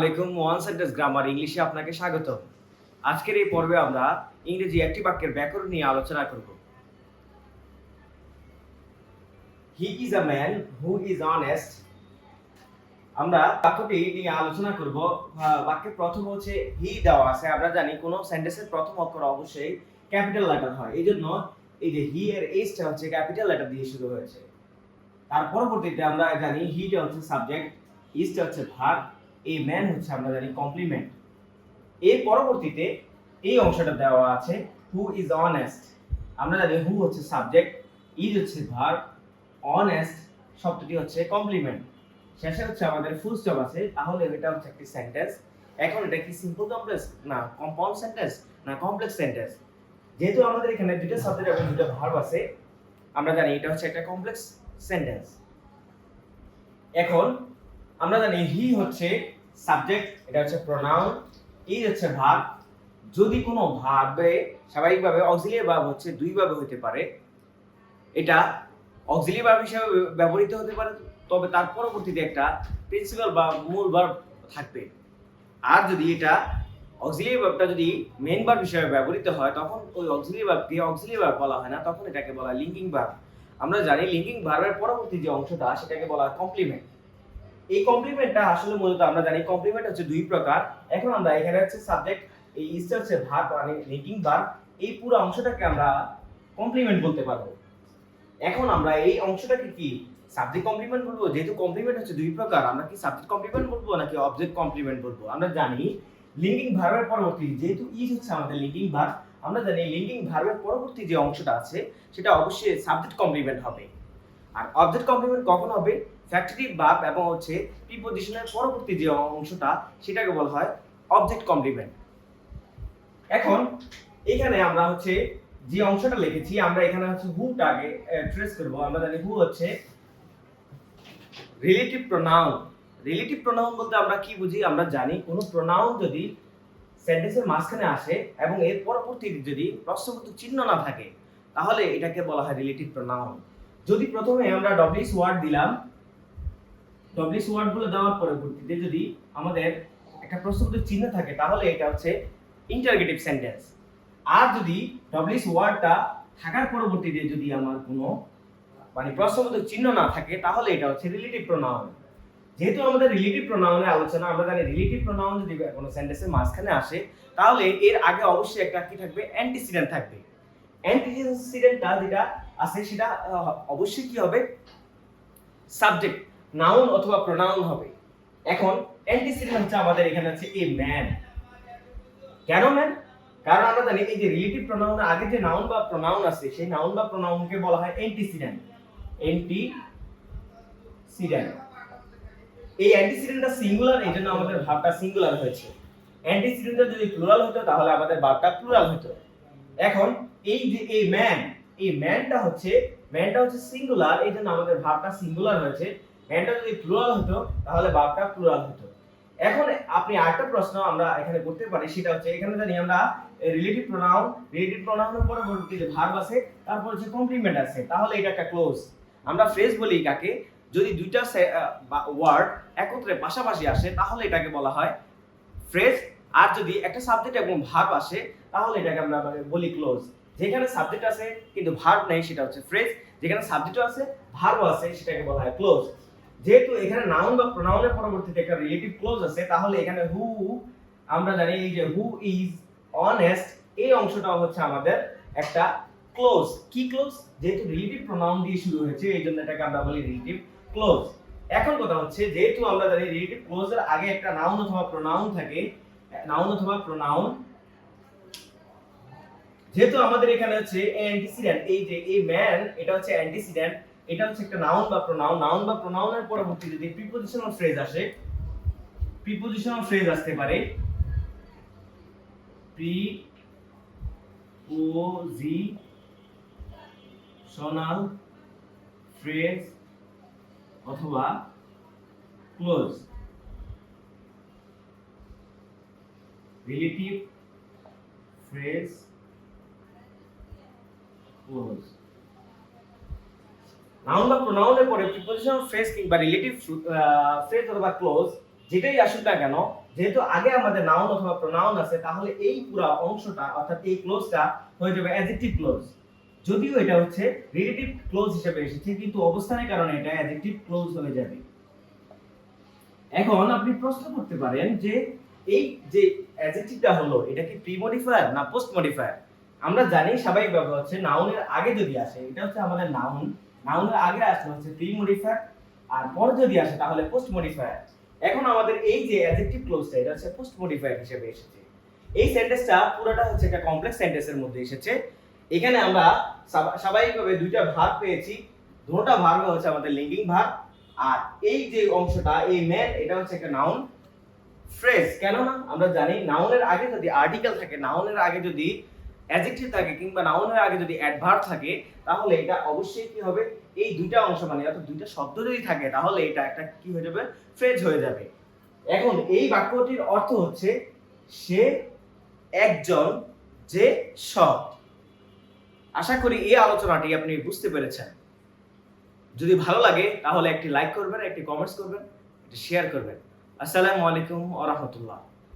আলাইকুম one sentence grammar ইংলিশে আপনাকে স্বাগত আজকের এই পর্বে আমরা ইংরেজি একটি বাক্যের ব্যাকরণ নিয়ে আলোচনা করব। He is a man who is honest আমরা বাক্যটি নিয়ে আলোচনা করব। বাক্যের প্রথম হচ্ছে হি দেওয়া আছে। আমরা জানি কোন সেন্টেন্সের প্রথম অক্ষর অবশ্যই ক্যাপিটাল লেটার হয়। এই জন্য এই যে হি এর এইচটা হচ্ছে ক্যাপিটাল লেটার দিয়ে শুরু হয়েছে। তার পরবর্তীতে আমরা জানি হিটা হচ্ছে সাবজেক্ট ইজটা হচ্ছে ভাগ। এই ম্যান হচ্ছে আমরা জানি কমপ্লিমেন্ট এর পরবর্তীতে এই অংশটা দেওয়া আছে হু ইজ অনেস্ট আমরা জানি হু হচ্ছে সাবজেক্ট ইজ হচ্ছে ভার্ব অনেস্ট শব্দটি হচ্ছে কমপ্লিমেন্ট শেষে হচ্ছে আমাদের ফুল স্টপ আছে, তাহলে এটা হচ্ছে একটি সেন্টেন্স এখন এটা কি সিম্পল কমপ্লেক্স না কম্পাউন্ড সেন্টেন্স না কমপ্লেক্স সেন্টেন্স যেহেতু আমাদের এখানে দুটো সাবজেক্ট এবং দুটো ভার্ব আছে, আমরা জানি এটা হচ্ছে একটা কমপ্লেক্স সেন্টেন্স এখন আমরা জানি হি হচ্ছে সাবজেক্ট এটা হচ্ছে প্রোনাউন এই হচ্ছে ভার্ব যদি কোনো ভার্বে স্বাভাবিকভাবে অক্সিলিয়ারি ভার্ব হচ্ছে, দুই ভাবে হতে পারে। এটা অক্সিলিয়ারি ভার্ব হিসেবে ব্যবহৃত হতে পারে, তবে তার পরবর্তীতে একটা প্রিন্সিপাল বা মূল ভার্ব থাকবে। আর যদি এটা অক্সিলিয়ারি ভার্বটা যদি মেইন ভার্ব হিসেবে ব্যবহৃত হয়, তখন ওই অক্সিলিয়ারি ভার্বকে অক্সিলিয়ারি ভার্ব বলা হয় না, তখন এটাকে বলা লিঙ্কিং ভার্ব আমরা জানি লিঙ্কিং ভার্বের পরবর্তী যে অংশটা, সেটাকে বলা হয় কমপ্লিমেন্ট এই কমপ্লিমেন্টটা আসলে মূলত আমরা জানি কমপ্লিমেন্ট হচ্ছে দুই প্রকার। এখন আমরা এখানে হচ্ছে সাবজেক্ট এই ইস্ট হচ্ছে ভার্ব মানে লিঙ্কিং ভার্ব এই পুরো অংশটাকে আমরা কমপ্লিমেন্ট বলতে পারব। এখন আমরা এই অংশটাকে কি সাবজেক্ট কমপ্লিমেন্ট বলব? যেহেতু কমপ্লিমেন্ট হচ্ছে দুই প্রকার, আমরা কি সাবজেক্ট কমপ্লিমেন্ট বলব নাকি অবজেক্ট কমপ্লিমেন্ট বলব? আমরা জানি লিঙ্কিং ভার্বের পরবর্তী, যেহেতু ইজ হচ্ছে আমাদের লিঙ্কিং ভার্ব আমরা জানি লিঙ্কিং ভার্বের পরবর্তী যে অংশটা আছে, সেটা অবশ্যই সাবজেক্ট কমপ্লিমেন্ট হবে। আর অবজেক্ট কমপ্লিমেন্ট কখন হবে? ফ্যাক্টরি ভার্ব এবং হচ্ছে প্রিপোজিশনের পরবর্তী যে অংশটা সেটাকে বলা হয় অবজেক্ট কমপ্লিমেন্ট এখন এখানে আমরা হচ্ছে যে অংশটা লিখেছি, আমরা এখানে হচ্ছে হুটাকে ট্রেস করব। আমরা জানি হু হচ্ছে রিলেটিভ প্রোনাউন রিলেটিভ প্রোনাউন বলতে আমরা কি বুঝি? আমরা জানি কোনো প্রোনাউন যদি সেন্টেন্সের মাঝখানে আসে এবং এর পরবর্তীতে যদি প্রশ্নবোধক চিহ্ন না থাকে, তাহলে এটাকে বলা হয় রিলেটিভ প্রোনাউন যদি প্রথমে আমরা ডব্লিউস ওয়ার্ড দিলাম ডব্লিউস ওয়ার্ডগুলো দেওয়ার পরবর্তীতে যদি আমাদের একটা প্রশ্নবোধক চিহ্ন থাকে, তাহলে এটা হচ্ছে ইন্টারগেটিভ সেন্টেন্স আর যদি ডব্লিউস ওয়ার্ডটা থাকার পরবর্তীতে যদি আমার কোনো মানে প্রশ্নবোধক চিহ্ন না থাকে, তাহলে এটা হচ্ছে রিলেটিভ প্রোনাউন যেহেতু আমাদের রিলেটিভ প্রোনাউনের আলোচনা, আমরা জানি রিলেটিভ প্রোনাউন যদি কোনো সেন্টেন্সের মাঝখানে আসে, তাহলে এর আগে অবশ্যই একটা কি থাকবে? অ্যান্টিসিডেন্ট থাকবে। অ্যান্টিসিডেন্টটা যেটা আছে সেটা অবশ্যই কি হবে? সাবজেক্ট নাউন অথবা প্রোনাউন হবে। এখন অ্যান্টিসিডেন্ট হচ্ছে আমাদের, এখানে হচ্ছে এ ম্যান। কেন ম্যান? কারণ আমরা জানি এই যে রিলেটিভ প্রোনাউনের আগে যে নাউন বা প্রোনাউন আছে, সেই নাউন বা প্রোনাউনকে বলা হয় অ্যান্টিসিডেন্ট অ্যান্টিসিডেন্ট এই অ্যান্টিসিডেন্টটা সিঙ্গুলার এই জন্য আমাদের ভাবটা সিঙ্গুলার হয়েছে। অ্যান্টিসিডেন্টটা যদি প্লুরাল হতো, তাহলে আমাদের ভাবটা প্লুরাল হতো। এখন এই যে এই ম্যান, এই ম্যানটা হচ্ছে ম্যানটা হচ্ছে সিঙ্গুলার এই জন্য আমাদের ভাবটা সিঙ্গুলার হয়েছে। ম্যানটা যদি প্লুরাল হতো, তাহলে ভাবটা প্লুরাল হতো। এখন আপনি আরেকটা প্রশ্ন আমরা এখানে করতে পারি, সেটা হচ্ছে এখানে জানি আমরা রিলেটিভ প্রোনাউন রিলেটিভ প্রোনাউনের পরবর্তীতে ভার্ব আছে, তারপর হচ্ছে কমপ্লিমেন্ট আছে। তাহলে এটা একটা ক্লোজ আমরা ফ্রেজ বলি কাকে যদি দুইটা ওয়ার্ড একত্রে পাশাপাশি আসে, তাহলে এটাকে বলা হয় ফ্রেজ আর যদি একটা সাবজেক্ট এবং ভার্ব আসে, তাহলে এটাকে আমরা বলি ক্লোজ যেখানে সাবজেক্ট আছে, কিন্তু ভার্ব নেই, সেটা হচ্ছে ফ্রেজ যেখানে সাবজেক্ট আছে ভার্ব আছে, সেটাকে বলা হয় ক্লোজ যেহেতু এখানে নাউন বা প্রোনাউনের পরবর্তীতে একটা রিলেটিভ ক্লোজ আছে, তাহলে এখানে হু আমরা জানি এই যে হু ইজ অনেস্ট এই অংশটাও হচ্ছে আমাদের একটা ক্লোজ কি ক্লোজ যেহেতু রিলেটিভ প্রোনাউন দিয়ে শুরু হয়েছে, এই জন্য এটাকে আমরা বলি রিলেটিভ ক্লোজ এখন কথা হচ্ছে, যেহেতু আমরা জানি রিলেটিভ ক্লোজের আগে একটা নাউন অথবা প্রোনাউন থাকে নাউন অথবা প্রোনাউন যেহেতু আমাদের এখানে হচ্ছে অ্যান্টিসিডেন্ট এই যে, এই ম্যান এটা হচ্ছে অ্যান্টিসিডেন্ট এটা হচ্ছে একটা নাউন বা প্রোনাউন নাউন বা প্রোনাউনের পরবর্তী যদি প্রিপোজিশনাল ফ্রেজ আসে প্রিপোজিশনাল ফ্রেজ আসতে পারে প্রি পজিশনাল ফ্রেজ অথবা clause relative phrase clause noun বা প্রোনাউনের পরে প্রিপোজিশনাল ফ্রেজ কিংবা রিলেটিভ ফ্রেজ অথবা ক্লোজ যেটাই আসুক না কেন, যেহেতু আগে আমাদের নাউন অথবা প্রোনাউন আছে, তাহলে এই পুরো অংশটা, অর্থাৎ এই ক্লোজটা হয়ে যাবে অ্যাডজেক্টিভ ক্লোজ যদিও এটা হচ্ছে রিলেটিভ ক্লোজ হিসেবে এসেছে, কিন্তু অবস্থানের কারণে এটা অ্যাডজেক্টিভ ক্লোজ হয়ে যাবে। এখন আপনি প্রশ্ন করতে পারেন যে এই যে অ্যাডজেক্টিভটা হলো, এটা কি প্রি মডিফায়ার না পোস্ট মডিফায়ার আমরা জানি স্বাভাবিকভাবে হচ্ছে নাউনের আগে যদি আসে, এটা হচ্ছে আমাদের নাউন নাউনের আগে আসলে হচ্ছে প্রি মডিফায়ার আর পরে যদি আসে তাহলে পোস্ট মডিফায়ার এখন আমাদের এই যে অ্যাডজেক্টিভ ক্লোজটা এটা হচ্ছে পোস্ট মডিফায়ার হিসেবে এসেছে। এই সেন্টেন্সটা পুরোটা হচ্ছে একটা কমপ্লেক্স সেন্টেন্সের মধ্যে এসেছে। এখানে আমরা স্বাভাবিকভাবে দুইটা ভাগ পেয়েছি। দুটোটা ভাগ হচ্ছে আমাদের লিঙ্কিং ভাগ। আর এই যে অংশটা, এই ম্যান এটা হচ্ছে একটা নাউন ফ্রেজ কেননা আমরা জানি নাউনের আগে যদি আর্টিকেল থাকে নাউনের আগে যদি অ্যাডজেক্টিভ থাকে কিংবা নাউনের আগে যদি অ্যাডভার্ব থাকে, তাহলে এটা অবশ্যই কি হবে? এই দুইটা অংশ মানে অর্থাৎ দুইটা শব্দ যদি থাকে, তাহলে এটা একটা কি হয়ে যাবে? ফ্রেজ হয়ে যাবে। এখন এই বাক্যটির অর্থ হচ্ছে, সে একজন যে সৎ। আশা করি এই আলোচনাটি আপনি বুঝতে পেরেছেন। যদি ভালো লাগে, তাহলে একটি লাইক করবেন, একটি কমেন্টস করবেন, একটি শেয়ার করবেন। আসসালামু আলাইকুম ওয়া রাহমাতুল্লাহ।